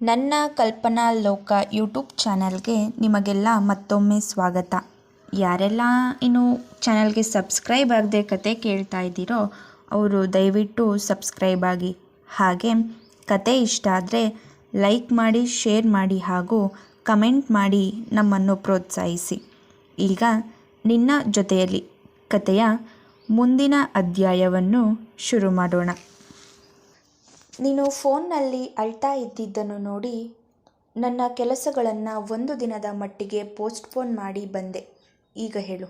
ನನ್ನ ಕಲ್ಪನಾ ಲೋಕ ಯೂಟ್ಯೂಬ್ ಚಾನಲ್ಗೆ ನಿಮಗೆಲ್ಲ ಮತ್ತೊಮ್ಮೆ ಸ್ವಾಗತ. ಯಾರೆಲ್ಲ ಇನ್ನು ಚಾನಲ್ಗೆ ಸಬ್ಸ್ಕ್ರೈಬ್ ಆಗದೆ ಕತೆ ಕೇಳ್ತಾ ಇದ್ದೀರೋ, ಅವರು ದಯವಿಟ್ಟು ಸಬ್ಸ್ಕ್ರೈಬ್ ಆಗಿ. ಹಾಗೆ ಕತೆ ಇಷ್ಟ ಆದರೆ ಲೈಕ್ ಮಾಡಿ, ಶೇರ್ ಮಾಡಿ ಹಾಗೂ ಕಮೆಂಟ್ ಮಾಡಿ ನಮ್ಮನ್ನು ಪ್ರೋತ್ಸಾಹಿಸಿ. ಈಗ ನಿನ್ನ ಜೊತೆಯಲ್ಲಿ ಕತೆಯ ಮುಂದಿನ ಅಧ್ಯಾಯವನ್ನು ಶುರು ಮಾಡೋಣ. ನೀನು ಫೋನ್ನಲ್ಲಿ ಅಳ್ತಾ ಇದ್ದಿದ್ದನ್ನು ನೋಡಿ ನನ್ನ ಕೆಲಸಗಳನ್ನು ಒಂದು ದಿನದ ಮಟ್ಟಿಗೆ ಪೋಸ್ಟ್ಪೋನ್ ಮಾಡಿ ಬಂದೆ. ಈಗ ಹೇಳು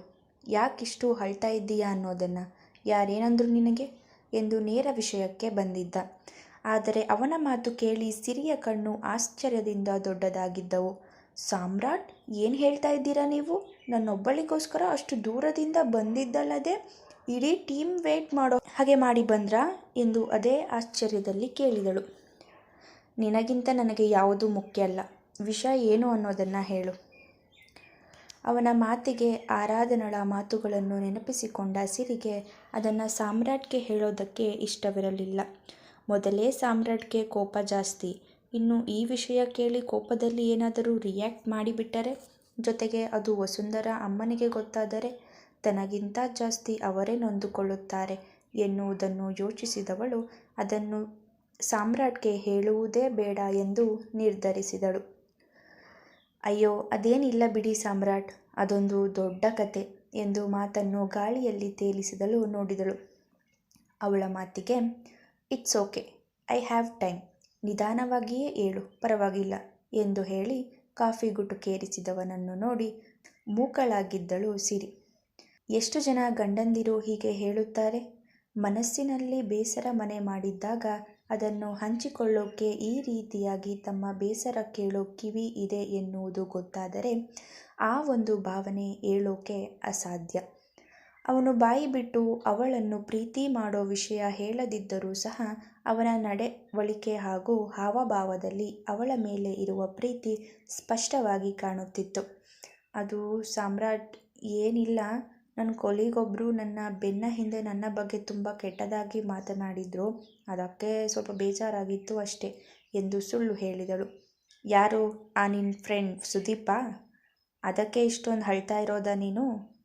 ಯಾಕಿಷ್ಟು ಅಳ್ತಾ ಇದ್ದೀಯಾ ಅನ್ನೋದನ್ನು? ಯಾರೇನಂದ್ರು ನಿನಗೆ? ಎಂದು ನೇರ ವಿಷಯಕ್ಕೆ ಬಂದಿದ್ದ. ಆದರೆ ಅವನ ಮಾತು ಕೇಳಿ ಸಿರಿಯ ಕಣ್ಣು ಆಶ್ಚರ್ಯದಿಂದ ದೊಡ್ಡದಾಗಿದ್ದವು. ಸಾಮ್ರಾಟ್, ಏನು ಹೇಳ್ತಾ ಇದ್ದೀರಾ ನೀವು? ನನ್ನೊಬ್ಬಳಿಗೋಸ್ಕರ ಅಷ್ಟು ದೂರದಿಂದ ಬಂದಿದ್ದಲ್ಲದೆ ಇಡೀ ಟೀಮ್ ವೇಟ್ ಮಾಡೋ ಹಾಗೆ ಮಾಡಿ ಬಂದ್ರಾ ಎಂದು ಅದೇ ಆಶ್ಚರ್ಯದಲ್ಲಿ ಕೇಳಿದಳು. ನಿನಗಿಂತ ನನಗೆ ಯಾವುದೂ ಮುಖ್ಯ ಅಲ್ಲ. ವಿಷಯ ಏನು ಅನ್ನೋದನ್ನು ಹೇಳು. ಅವನ ಮಾತಿಗೆ, ಆರಾಧನಳ ಮಾತುಗಳನ್ನು ನೆನಪಿಸಿಕೊಂಡ ಸಿರಿಗೆ ಅದನ್ನು ಸಾಮ್ರಾಟ್ಗೆ ಹೇಳೋದಕ್ಕೆ ಇಷ್ಟವಿರಲಿಲ್ಲ. ಮೊದಲೇ ಸಾಮ್ರಾಟ್ಗೆ ಕೋಪ ಜಾಸ್ತಿ. ಇನ್ನು ಈ ವಿಷಯ ಕೇಳಿ ಕೋಪದಲ್ಲಿ ಏನಾದರೂ ರಿಯಾಕ್ಟ್ ಮಾಡಿಬಿಟ್ಟರೆ? ಜೊತೆಗೆ ಅದು ವಸುಂಧರ ಅಮ್ಮನಿಗೆ ಗೊತ್ತಾದರೆ ತನಗಿಂತ ಜಾಸ್ತಿ ಅವರೇ ನೊಂದುಕೊಳ್ಳುತ್ತಾರೆ ಎನ್ನುವುದನ್ನು ಯೋಚಿಸಿದವಳು ಅದನ್ನು ಸಾಮ್ರಾಟ್ಗೆ ಹೇಳುವುದೇ ಬೇಡ ಎಂದು ನಿರ್ಧರಿಸಿದಳು. ಅಯ್ಯೋ, ಅದೇನಿಲ್ಲ ಬಿಡಿ ಸಾಮ್ರಾಟ್, ಅದೊಂದು ದೊಡ್ಡ ಕತೆ ಎಂದು ಮಾತನ್ನು ಗಾಳಿಯಲ್ಲಿ ತೇಲಿಸಿದಳು ನೋಡಿದಳು. ಅವಳ ಮಾತಿಗೆ, it's okay, I have time, ನಿಧಾನವಾಗಿಯೇ ಏಳು, ಪರವಾಗಿಲ್ಲ, ಎಂದು ಹೇಳಿ ಕಾಫಿ ಗುಟುಕೇರಿಸಿದವನನ್ನು ನೋಡಿ ಮೂಕಳಾಗಿದ್ದಳು ಸಿರಿ. ಎಷ್ಟು ಜನ ಗಂಡಂದಿರು ಹೀಗೆ ಹೇಳುತ್ತಾರೆ? ಮನಸ್ಸಿನಲ್ಲಿ ಬೇಸರ ಮನೆ ಮಾಡಿದ್ದಾಗ ಅದನ್ನು ಹಂಚಿಕೊಳ್ಳೋಕೆ ಈ ರೀತಿಯಾಗಿ ತಮ್ಮ ಬೇಸರ ಕೇಳೋ ಕಿವಿ ಇದೆ ಎನ್ನುವುದು ಗೊತ್ತಾದರೆ ಆ ಒಂದು ಭಾವನೆ ಹೇಳೋಕೆ ಅಸಾಧ್ಯ. ಅವನು ಬಾಯಿ ಬಿಟ್ಟು ಅವಳನ್ನು ಪ್ರೀತಿ ಮಾಡೋ ವಿಷಯ ಹೇಳದಿದ್ದರೂ ಸಹ ಅವನ ನಡೆವಳಿಕೆ ಹಾಗೂ ಹಾವಭಾವದಲ್ಲಿ ಅವಳ ಮೇಲೆ ಇರುವ ಪ್ರೀತಿ ಸ್ಪಷ್ಟವಾಗಿ ಕಾಣುತ್ತಿತ್ತು. ಅದು ಸಾಮ್ರಾಟ್ ಏನಿಲ್ಲ ನನ್ನ ಕೊಲಿಗೊಬ್ಬರು ನನ್ನ ಬೆನ್ನ ಹಿಂದೆ ನನ್ನ ಬಗ್ಗೆ ತುಂಬ ಕೆಟ್ಟದಾಗಿ ಮಾತನಾಡಿದರು. ಅದಕ್ಕೆ ಸ್ವಲ್ಪ ಬೇಜಾರಾಗಿತ್ತು ಅಷ್ಟೇ ಎಂದು ಸುಳ್ಳು ಹೇಳಿದಳು. ಯಾರು? ಆ ನಿನ್ನ ಫ್ರೆಂಡ್ ಸುದೀಪ? ಅದಕ್ಕೆ ಇಷ್ಟೊಂದು ಹಳ್ತಾ ಇರೋದ ನೀನು?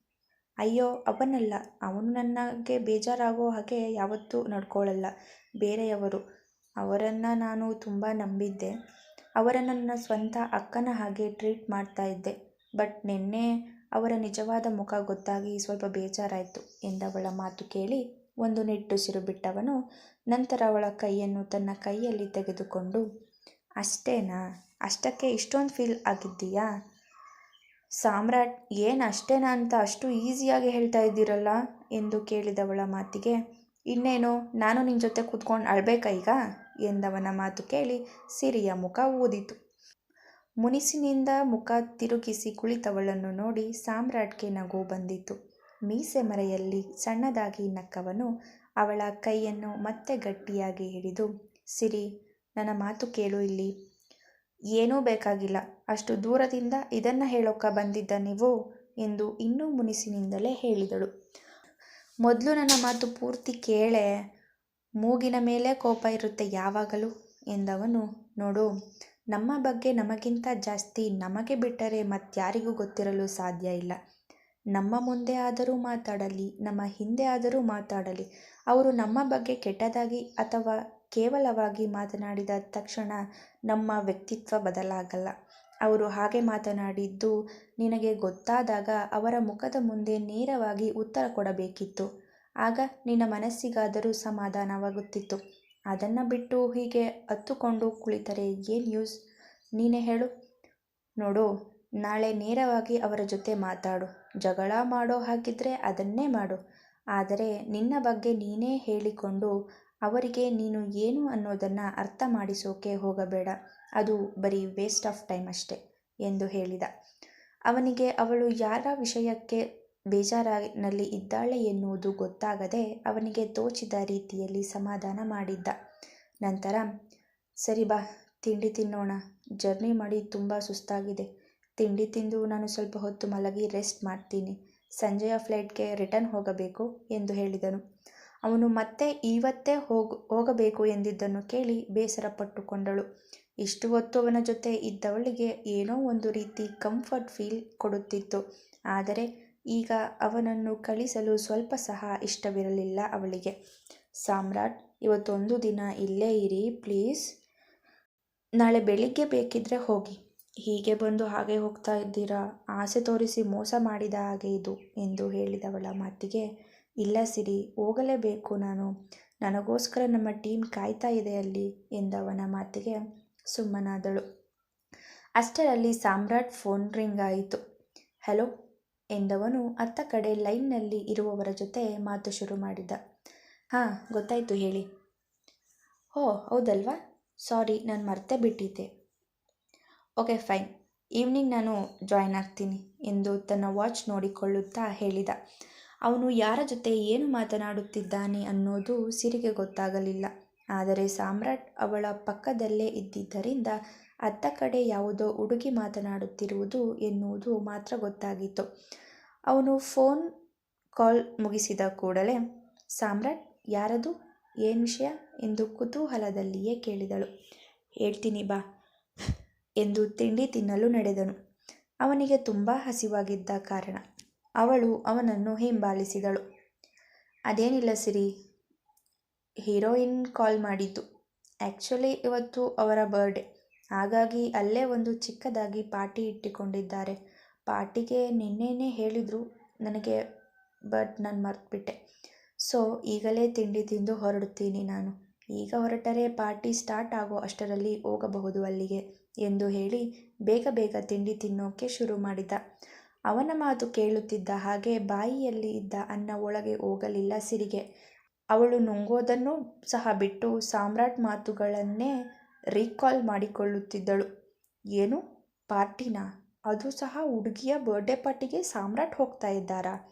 ಅಯ್ಯೋ, ಅವನಲ್ಲ. ಅವನು ನನಗೆ ಬೇಜಾರಾಗೋ ಹಾಗೆ ಯಾವತ್ತೂ ನಡ್ಕೊಳ್ಳಲ್ಲ ಬೇರೆಯವರು. ಅವರನ್ನು ನಾನು ತುಂಬ ನಂಬಿದ್ದೆ. ಅವರನ್ನು ನನ್ನ ಸ್ವಂತ ಅಕ್ಕನ ಹಾಗೆ ಟ್ರೀಟ್ ಮಾಡ್ತಾ ಇದ್ದೆ. ಬಟ್ ನಿನ್ನೆ ಅವರ ನಿಜವಾದ ಮುಖ ಗೊತ್ತಾಗಿ ಸ್ವಲ್ಪ ಬೇಜಾರಾಯಿತು. ಎಂದವಳ ಮಾತು ಕೇಳಿ ಒಂದು ನಿಟ್ಟುಸಿರು ಬಿಟ್ಟವನು ನಂತರ ಅವಳ ಕೈಯನ್ನು ತನ್ನ ಕೈಯಲ್ಲಿ ತೆಗೆದುಕೊಂಡು, ಅಷ್ಟೇನಾ? ಅಷ್ಟಕ್ಕೆ ಇಷ್ಟೊಂದು ಫೀಲ್ ಆಗಿದ್ದೀಯಾ? ಸಾಮ್ರಾಟ್, ಏನು ಅಷ್ಟೇನಾ ಅಂತ ಅಷ್ಟು ಈಸಿಯಾಗಿ ಹೇಳ್ತಾ ಇದ್ದೀರಲ್ಲ? ಎಂದು ಕೇಳಿದವಳ ಮಾತಿಗೆ, ಇನ್ನೇನು? ನಾನು ನಿನ್ನ ಜೊತೆ ಕೂತ್ಕೊಂಡು ಅಳ್ಬೇಕಾ ಈಗ? ಎಂದವನ ಮಾತು ಕೇಳಿ ಸಿರಿಯ ಮುಖ ಊದಿತು. ಮುನಿಸಿನಿಂದ ಮುಖ ತಿರುಗಿಸಿ ಕುಳಿತವಳನ್ನು ನೋಡಿ ಸಾಮ್ರಾಟ್ಗೆ ನಗು ಬಂದಿತು. ಮೀಸೆ ಮರೆಯಲ್ಲಿ ಸಣ್ಣದಾಗಿ ನಕ್ಕವನು ಅವಳ ಕೈಯನ್ನು ಮತ್ತೆ ಗಟ್ಟಿಯಾಗಿ ಹಿಡಿದು, ಸಿರಿ, ನನ್ನ ಮಾತು ಕೇಳು ಇಲ್ಲಿ. ಏನೂ ಬೇಕಾಗಿಲ್ಲ. ಅಷ್ಟು ದೂರದಿಂದ ಇದನ್ನು ಹೇಳೋಕ ಬಂದಿದ್ದ ನೀವು ಎಂದು ಇನ್ನೂ ಮುನಿಸಿನಿಂದಲೇ ಹೇಳಿದಳು. ಮೊದಲು ನನ್ನ ಮಾತು ಪೂರ್ತಿ ಕೇಳೆ. ಮೂಗಿನ ಮೇಲೆ ಕೋಪ ಇರುತ್ತೆ ಯಾವಾಗಲೂ ಎಂದವನು, ನೋಡು ನಮ್ಮ ಬಗ್ಗೆ ನಮಗಿಂತ ಜಾಸ್ತಿ ನಮಗೆ ಬಿಟ್ಟರೆ ಮತ್ತಾರಿಗೂ ಗೊತ್ತಿರಲು ಸಾಧ್ಯ ಇಲ್ಲ. ನಮ್ಮ ಮುಂದೆ ಆದರೂ ಮಾತಾಡಲಿ, ನಮ್ಮ ಹಿಂದೆ ಆದರೂ ಮಾತಾಡಲಿ. ಅವರು ನಮ್ಮ ಬಗ್ಗೆ ಕೆಟ್ಟದಾಗಿ ಅಥವಾ ಕೇವಲವಾಗಿ ಮಾತನಾಡಿದ ತಕ್ಷಣ ನಮ್ಮ ವ್ಯಕ್ತಿತ್ವ ಬದಲಾಗಲ್ಲ. ಅವರು ಹಾಗೆ ಮಾತನಾಡಿದ್ದು ನಿನಗೆ ಗೊತ್ತಾದಾಗ ಅವರ ಮುಖದ ಮುಂದೆ ನೇರವಾಗಿ ಉತ್ತರ ಕೊಡಬೇಕಿತ್ತು. ಆಗ ನಿನ್ನ ಮನಸ್ಸಿಗಾದರೂ ಸಮಾಧಾನವಾಗುತ್ತಿತ್ತು. ಅದನ್ನು ಬಿಟ್ಟು ಹೀಗೆ ಅತ್ತುಕೊಂಡು ಕುಳಿತರೆ, ಏನು ಯೂಸ್? ನೀನೇ ಹೇಳು. ನೋಡು, ನಾಳೆ ನೇರವಾಗಿ ಅವರ ಜೊತೆ ಮಾತಾಡು. ಜಗಳ ಮಾಡೋ ಹಾಗಿದ್ರೆ ಅದನ್ನೇ ಮಾಡು. ಆದರೆ ನಿನ್ನ ಬಗ್ಗೆ ನೀನೇ ಹೇಳಿಕೊಂಡು ಅವರಿಗೆ ನೀನು ಏನು ಅನ್ನೋದನ್ನು ಅರ್ಥ ಮಾಡಿಸೋಕೆ ಹೋಗಬೇಡ. ಅದು ಬರೀ ವೇಸ್ಟ್ ಆಫ್ ಟೈಮ್ ಅಷ್ಟೆ, ಎಂದು ಹೇಳಿದ. ಅವನಿಗೆ ಅವಳು ಯಾರ ವಿಷಯಕ್ಕೆ ಬೇಜಾರಿನಲ್ಲಿ ಇದ್ದಾಳೆ ಎನ್ನುವುದು ಗೊತ್ತಾಗದೆ ಅವನಿಗೆ ತೋಚಿದ ರೀತಿಯಲ್ಲಿ ಸಮಾಧಾನ ಮಾಡಿದ್ದ. ನಂತರ, ಸರಿ ಬಾ, ತಿಂಡಿ ತಿನ್ನೋಣ. ಜರ್ನಿ ಮಾಡಿ ತುಂಬ ಸುಸ್ತಾಗಿದೆ. ತಿಂಡಿ ತಿಂದು ನಾನು ಸ್ವಲ್ಪ ಹೊತ್ತು ಮಲಗಿ ರೆಸ್ಟ್ ಮಾಡ್ತೀನಿ. ಸಂಜೆಯ ಫ್ಲೈಟ್ಗೆ ರಿಟರ್ನ್ ಹೋಗಬೇಕು, ಎಂದು ಹೇಳಿದನು. ಅವನು, ಮತ್ತೆ ಇವತ್ತೇ ಹೋಗ, ಹೋಗಬೇಕು, ಎಂದಿದ್ದನ್ನು ಕೇಳಿ ಬೇಸರ ಪಟ್ಟುಕೊಂಡಳು. ಇಷ್ಟು ಹೊತ್ತು ಅವನ ಜೊತೆ ಇದ್ದವಳಿಗೆ ಏನೋ ಒಂದು ರೀತಿ ಕಂಫರ್ಟ್ ಫೀಲ್ ಕೊಡುತ್ತಿತ್ತು. ಆದರೆ ಈಗ ಅವನನ್ನು ಕಳಿಸಲು ಸ್ವಲ್ಪ ಸಹ ಇಷ್ಟವಿರಲಿಲ್ಲ ಅವಳಿಗೆ. ಸಾಮ್ರಾಟ್, ಇವತ್ತೊಂದು ದಿನ ಇಲ್ಲೇ ಇರಿ, ಪ್ಲೀಸ್. ನಾಳೆ ಬೆಳಿಗ್ಗೆ ಬೇಕಿದ್ರೆ ಹೋಗಿ. ಹೀಗೆ ಬಂದು ಹಾಗೆ ಹೋಗ್ತಾ ಇದ್ದೀರಾ? ಆಸೆ ತೋರಿಸಿ ಮೋಸ ಮಾಡಿದ ಹಾಗೆ ಇದು, ಎಂದು ಹೇಳಿದವಳ ಮಾತಿಗೆ, ಇಲ್ಲ ಸಿರಿ, ಹೋಗಲೇಬೇಕು ನಾನು. ನನಗೋಸ್ಕರ ನಮ್ಮ ಟೀಮ್ ಕಾಯ್ತಾ ಇದೆ ಅಲ್ಲಿ, ಎಂದವನ ಮಾತಿಗೆ ಸುಮ್ಮನಾದಳು. ಅಷ್ಟರಲ್ಲಿ ಸಾಮ್ರಾಟ್ ಫೋನ್ ರಿಂಗ್ ಆಯಿತು. ಹಲೋ ಎಂದವನು ಅತ್ತ ಕಡೆ ಲೈನ್ನಲ್ಲಿ ಇರುವವರ ಜೊತೆ ಮಾತು ಶುರು ಮಾಡಿದ. ಹಾಂ, ಗೊತ್ತಾಯಿತು ಹೇಳಿ. ಓ ಹೌದಲ್ವಾ? ಸಾರಿ, ನಾನು ಮರ್ತೇ ಬಿಟ್ಟಿದ್ದೆ. Okay, fine. ಈವ್ನಿಂಗ್ ನಾನು ಜಾಯ್ನ್ ಆಗ್ತೀನಿ ಎಂದು ತನ್ನ ವಾಚ್ ನೋಡಿಕೊಳ್ಳುತ್ತಾ ಹೇಳಿದ. ಅವನು ಯಾರ ಜೊತೆ ಏನು ಮಾತನಾಡುತ್ತಿದ್ದಾನೆ ಅನ್ನೋದು ಸಿರಿಗೆ ಗೊತ್ತಾಗಲಿಲ್ಲ. ಆದರೆ ಸಾಮ್ರಾಟ್ ಅವಳ ಪಕ್ಕದಲ್ಲೇ ಇದ್ದಿದ್ದರಿಂದ ಅತ್ತ ಕಡೆ ಯಾವುದೋ ಹುಡುಗಿ ಮಾತನಾಡುತ್ತಿರುವುದು ಎನ್ನುವುದು ಮಾತ್ರ ಗೊತ್ತಾಗಿತ್ತು. ಅವನು ಫೋನ್ ಕಾಲ್ ಮುಗಿಸಿದ ಕೂಡಲೇ, ಸಾಮ್ರಾಟ್, ಯಾರದು? ಏನು ವಿಷಯ? ಎಂದು ಕುತೂಹಲದಲ್ಲಿಯೇ ಕೇಳಿದಳು. ಹೇಳ್ತೀನಿ ಬಾ ಎಂದು ತಿಂಡಿ ತಿನ್ನಲು ನಡೆದನು. ಅವನಿಗೆ ತುಂಬ ಹಸಿವಾಗಿದ್ದ ಕಾರಣ, ಅವಳು ಅವನನ್ನು ಹಿಂಬಾಲಿಸಿದಳು. ಅದೇನಿಲ್ಲ ಸಿರಿ, ಹೀರೋಯಿನ್ ಕಾಲ್ ಮಾಡಿದ್ದು. ಆ್ಯಕ್ಚುಲಿ ಇವತ್ತು ಅವರ ಬರ್ಡೇ. ಹಾಗಾಗಿ ಅಲ್ಲೇ ಒಂದು ಚಿಕ್ಕದಾಗಿ ಪಾರ್ಟಿ ಇಟ್ಟುಕೊಂಡಿದ್ದಾರೆ. ಪಾರ್ಟಿಗೆ ನಿನ್ನೆನೇ ಹೇಳಿದರು ನನಗೆ, ಬಟ್ ನಾನು ಮರ್ತುಬಿಟ್ಟೆ. ಸೊ, ಈಗಲೇ ತಿಂಡಿ ತಿಂದು ಹೊರಡುತ್ತೀನಿ ನಾನು. ಈಗ ಹೊರಟರೆ ಪಾರ್ಟಿ ಸ್ಟಾರ್ಟ್ ಆಗೋ ಅಷ್ಟರಲ್ಲಿ ಹೋಗಬಹುದು ಅಲ್ಲಿಗೆ ಎಂದು ಹೇಳಿ ಬೇಗ ಬೇಗ ತಿಂಡಿ ತಿನ್ನೋಕೆ ಶುರು ಮಾಡಿದ. ಅವನ ಮಾತು ಕೇಳುತ್ತಿದ್ದ ಹಾಗೆ ಬಾಯಿಯಲ್ಲಿ ಇದ್ದ ಅನ್ನ ಒಳಗೆ ಹೋಗಲಿಲ್ಲ ಸಿರಿಗೆ. ಅವಳು ನುಂಗೋದನ್ನು ಸಹ ಬಿಟ್ಟು ಸಾಮ್ರಾಟ್ ಮಾತುಗಳನ್ನೇ ರೀಕಾಲ್ ಮಾಡಿಕೊಳ್ಳುತ್ತಿದ್ದಳು. ಏನು? ಪಾರ್ಟಿನಾ? ಅದು ಸಹ ಹುಡುಗಿಯ ಬರ್ಡೇ ಪಾರ್ಟಿಗೆ ಸಾಮ್ರಾಟ್ ಹೋಗ್ತಾ ಇದ್ದಾರಾ?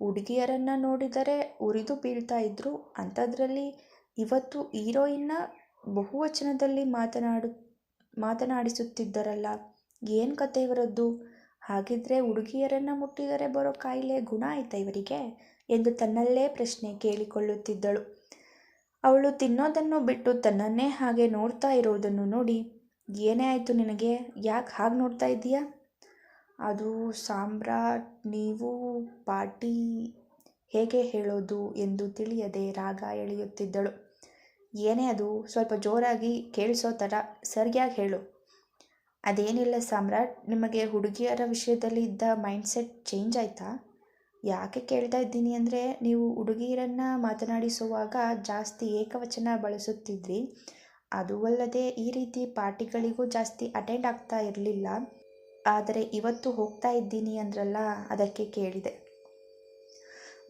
ಹುಡುಗಿಯರನ್ನು ನೋಡಿದರೆ ಉರಿದು ಬೀಳ್ತಾ ಇದ್ದರು ಅಂಥದ್ರಲ್ಲಿ ಇವತ್ತು ಹೀರೋಯಿನ್ನ ಬಹುವಚನದಲ್ಲಿ ಮಾತನಾಡು, ಮಾತನಾಡಿಸುತ್ತಿದ್ದರಲ್ಲ. ಏನು ಕತೆ ಇವರದ್ದು? ಹಾಗಿದ್ರೆ ಹುಡುಗಿಯರನ್ನು ಮುಟ್ಟಿದರೆ ಬರೋ ಕಾಯಿಲೆ ಗುಣ ಆಯ್ತಾ ಇವರಿಗೆ? ಎಂದು ತನ್ನಲ್ಲೇ ಪ್ರಶ್ನೆ ಕೇಳಿಕೊಳ್ಳುತ್ತಿದ್ದಳು. ಅವಳು ತಿನ್ನೋದನ್ನು ಬಿಟ್ಟು ತನ್ನನ್ನೇ ಹಾಗೆ ನೋಡ್ತಾ ಇರೋದನ್ನು ನೋಡಿ, ಏನೇ ಆಯಿತು ನಿನಗೆ? ಯಾಕೆ ಹಾಗೆ ನೋಡ್ತಾ ಇದ್ದೀಯಾ? ಅದು ಸಾಮ್ರಾಟ್, ನೀವು, ಪಾಟಿ, ಹೇಗೆ ಹೇಳೋದು ಎಂದು ತಿಳಿಯದೆ ರಾಗ ಎಳೆಯುತ್ತಿದ್ದಳು. ಏನೇ ಅದು, ಸ್ವಲ್ಪ ಜೋರಾಗಿ ಕೇಳಿಸೋ ಥರ ಸರಿಯಾಗಿ ಹೇಳು. ಅದೇನಿಲ್ಲ ಸಾಮ್ರಾಟ್, ನಿಮಗೆ ಹುಡುಗಿಯರ ವಿಷಯದಲ್ಲಿ ಇದ್ದ ಮೈಂಡ್ಸೆಟ್ ಚೇಂಜ್ ಆಯಿತಾ? ಯಾಕೆ ಕೇಳ್ತಾ ಇದ್ದೀನಿ ಅಂದರೆ, ನೀವು ಹುಡುಗಿಯರನ್ನು ಮಾತನಾಡಿಸುವಾಗ ಜಾಸ್ತಿ ಏಕವಚನ ಬಳಸುತ್ತಿದ್ರಿ. ಅದು ಅಲ್ಲದೆ ಈ ರೀತಿ ಪಾರ್ಟಿಗಳಿಗೂ ಜಾಸ್ತಿ ಅಟೆಂಡ್ ಆಗ್ತಾ ಇರಲಿಲ್ಲ. ಆದರೆ ಇವತ್ತು ಹೋಗ್ತಾ ಇದ್ದೀನಿ ಅಂದ್ರಲ್ಲ, ಅದಕ್ಕೆ ಕೇಳಿದೆ.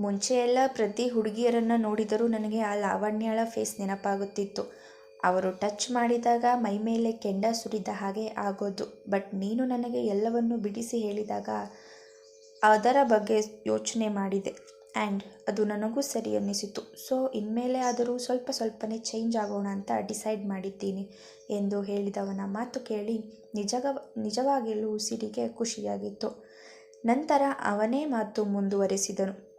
ಮುಂಚೆ ಎಲ್ಲ ಪ್ರತಿ ಹುಡುಗಿಯರನ್ನು ನೋಡಿದರೂ ನನಗೆ ಆ ಲಾವಣ್ಯಳ ಫೇಸ್ ನೆನಪಾಗುತ್ತಿತ್ತು. ಅವರು ಟಚ್ ಮಾಡಿದಾಗ ಮೈ ಮೇಲೆ ಕೆಂಡ ಸುರಿದ ಹಾಗೆ ಆಗೋದು. ಬಟ್ ನೀನು ನನಗೆ ಎಲ್ಲವನ್ನು ಬಿಡಿಸಿ ಹೇಳಿದಾಗ ಅದರ ಬಗ್ಗೆ ಯೋಚನೆ ಮಾಡಿದೆ. ಆ್ಯಂಡ್ ಅದು ನನಗೂ ಸರಿ ಅನ್ನಿಸಿತು. ಸೊ, ಇನ್ಮೇಲೆ ಆದರೂ ಸ್ವಲ್ಪ ಸ್ವಲ್ಪನೇ ಚೇಂಜ್ ಆಗೋಣ ಅಂತ ಡಿಸೈಡ್ ಮಾಡಿದ್ದೀನಿ ಎಂದು ಹೇಳಿದವನ ಮಾತು ಕೇಳಿ ನಿಜಗ ನಿಜವಾಗಿಯೂ ಸಿರಿಗೆ ಖುಷಿಯಾಗಿತ್ತು. ನಂತರ ಅವನೇ ಮಾತು ಮುಂದುವರೆಸಿದನು.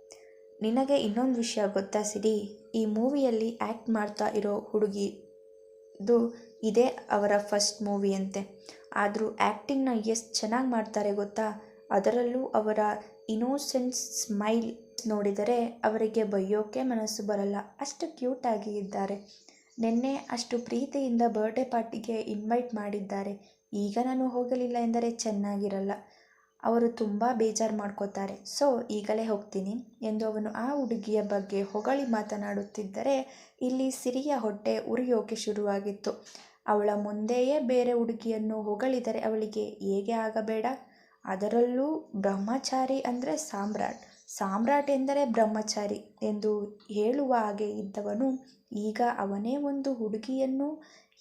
ನಿನಗೆ ಇನ್ನೊಂದು ವಿಷಯ ಗೊತ್ತಾ ಸಿರಿ ಈ ಮೂವಿಯಲ್ಲಿ ಆ್ಯಕ್ಟ್ ಮಾಡ್ತಾ ಇರೋ ಹುಡುಗಿದು ಇದೇ ಅವರ ಫಸ್ಟ್ ಮೂವಿಯಂತೆ. ಆದರೂ ಆ್ಯಕ್ಟಿಂಗ್ನ ಎಷ್ಟು ಚೆನ್ನಾಗಿ ಮಾಡ್ತಾರೆ ಗೊತ್ತಾ? ಅದರಲ್ಲೂ ಅವರ ಇನೋಸೆನ್ಸ್ ಸ್ಮೈಲ್ ನೋಡಿದರೆ ಅವರಿಗೆ ಬೈಯೋಕೆ ಮನಸ್ಸು ಬರಲ್ಲ. ಅಷ್ಟು ಕ್ಯೂಟಾಗಿ ಇದ್ದಾರೆ. ನಿನ್ನೆ ಅಷ್ಟು ಪ್ರೀತಿಯಿಂದ ಬರ್ಡೇ ಪಾರ್ಟಿಗೆ ಇನ್ವೈಟ್ ಮಾಡಿದ್ದಾರೆ. ಈಗ ನಾನು ಹೋಗಲಿಲ್ಲ ಎಂದರೆ ಚೆನ್ನಾಗಿರಲ್ಲ. ಅವರು ತುಂಬ ಬೇಜಾರು ಮಾಡ್ಕೋತಾರೆ. ಸೊ ಈಗಲೇ ಹೋಗ್ತೀನಿ ಎಂದು ಅವನು ಆ ಹುಡುಗಿಯ ಬಗ್ಗೆ ಹೊಗಳಿ ಮಾತನಾಡುತ್ತಿದ್ದರೆ ಇಲ್ಲಿ ಸಿರಿಯ ಹೊಟ್ಟೆ ಉರಿಯೋಕೆ ಶುರುವಾಗಿತ್ತು. ಅವಳ ಮುಂದೆಯೇ ಬೇರೆ ಹುಡುಗಿಯನ್ನು ಹೊಗಳಿದರೆ ಅವಳಿಗೆ ಹೇಗೆ ಆಗಬೇಡ? ಅದರಲ್ಲೂ ಬ್ರಹ್ಮಚಾರಿ ಅಂದರೆ ಸಾಮ್ರಾಟ್. ಸಾಮ್ರಾಟ್ ಎಂದರೆ ಬ್ರಹ್ಮಚಾರಿ ಎಂದು ಹೇಳುವ ಹಾಗೆ ಇದ್ದವನು ಈಗ ಅವನೇ ಒಂದು ಹುಡುಗಿಯನ್ನು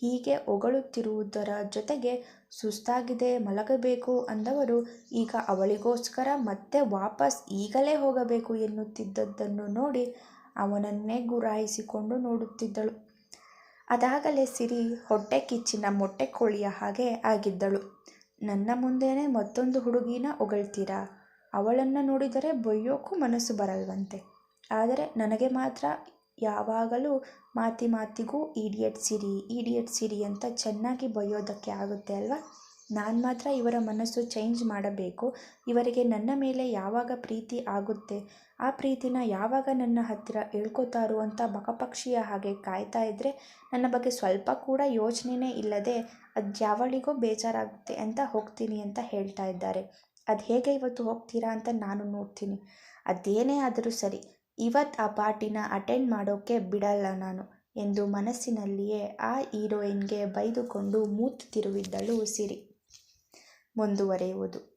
ಹೀಗೆ ಹೊಗಳುತ್ತಿರುವುದರ ಜೊತೆಗೆ ಸುಸ್ತಾಗಿದೆ, ಮಲಗಬೇಕು ಅಂದವರು ಈಗ ಅವಳಿಗೋಸ್ಕರ ಮತ್ತೆ ವಾಪಸ್ ಈಗಲೇ ಹೋಗಬೇಕು ಎನ್ನುತ್ತಿದ್ದದ್ದನ್ನು ನೋಡಿ ಅವನನ್ನೇ ಗುರಾಯಿಸಿಕೊಂಡು ನೋಡುತ್ತಿದ್ದಳು. ಅದಾಗಲೇ ಸಿರಿ ಹೊಟ್ಟೆ ಕಿಚ್ಚಿನ ಮೊಟ್ಟೆ ಕೋಳಿಯ ಹಾಗೆ ಆಗಿದ್ದಳು. ನನ್ನ ಮುಂದೆನೇ ಮತ್ತೊಂದು ಹುಡುಗಿನ ಹೊಗಳ್ತೀರಾ? ಅವಳನ್ನು ನೋಡಿದರೆ ಬೈಯೋಕ್ಕೂ ಮನಸ್ಸು ಬರಲ್ವಂತೆ. ಆದರೆ ನನಗೆ ಮಾತ್ರ ಯಾವಾಗಲೂ ಮಾತಿ ಮಾತಿಗೂ ಈಡಿಯಟ್ ಸಿರಿ ಈಡಿಯಟ್ ಸಿರಿ ಅಂತ ಚೆನ್ನಾಗಿ ಬೈಯೋದಕ್ಕೆ ಆಗುತ್ತೆ ಅಲ್ವಾ? ನಾನು ಮಾತ್ರ ಇವರ ಮನಸ್ಸು ಚೇಂಜ್ ಮಾಡಬೇಕು. ಇವರಿಗೆ ನನ್ನ ಮೇಲೆ ಯಾವಾಗ ಪ್ರೀತಿ ಆಗುತ್ತೆ? ಆ ಪ್ರೀತಿನ ಯಾವಾಗ ನನ್ನ ಹತ್ತಿರ ಹೇಳ್ಕೊತಾರೋ ಅಂತ ಬಕಪಕ್ಷಿಯ ಹಾಗೆ ಕಾಯ್ತಾ ಇದ್ದರೆ ನನ್ನ ಬಗ್ಗೆ ಸ್ವಲ್ಪ ಕೂಡ ಯೋಚನೆನೇ ಇಲ್ಲದೆ ಅದು ಯಾವಳಿಗೋ ಬೇಜಾರಾಗುತ್ತೆ ಅಂತ ಹೋಗ್ತೀನಿ ಅಂತ ಹೇಳ್ತಾ ಇದ್ದಾರೆ. ಅದು ಹೇಗೆ ಇವತ್ತು ಹೋಗ್ತೀರಾ ಅಂತ ನಾನು ನೋಡ್ತೀನಿ. ಅದೇನೇ ಆದರೂ ಸರಿ ಇವತ್ತು ಆ ಪಾರ್ಟಿನ ಅಟೆಂಡ್ ಮಾಡೋಕ್ಕೆ ಬಿಡಲ್ಲ ನಾನು ಎಂದು ಮನಸ್ಸಿನಲ್ಲಿಯೇ ಆ ಹೀರೋಯಿನ್ಗೆ ಬೈದುಕೊಂಡು ಮೂತು ತಿರುವಿದ್ದಳು ಸಿರಿ. ಮುಂದುವರೆಯುವುದು.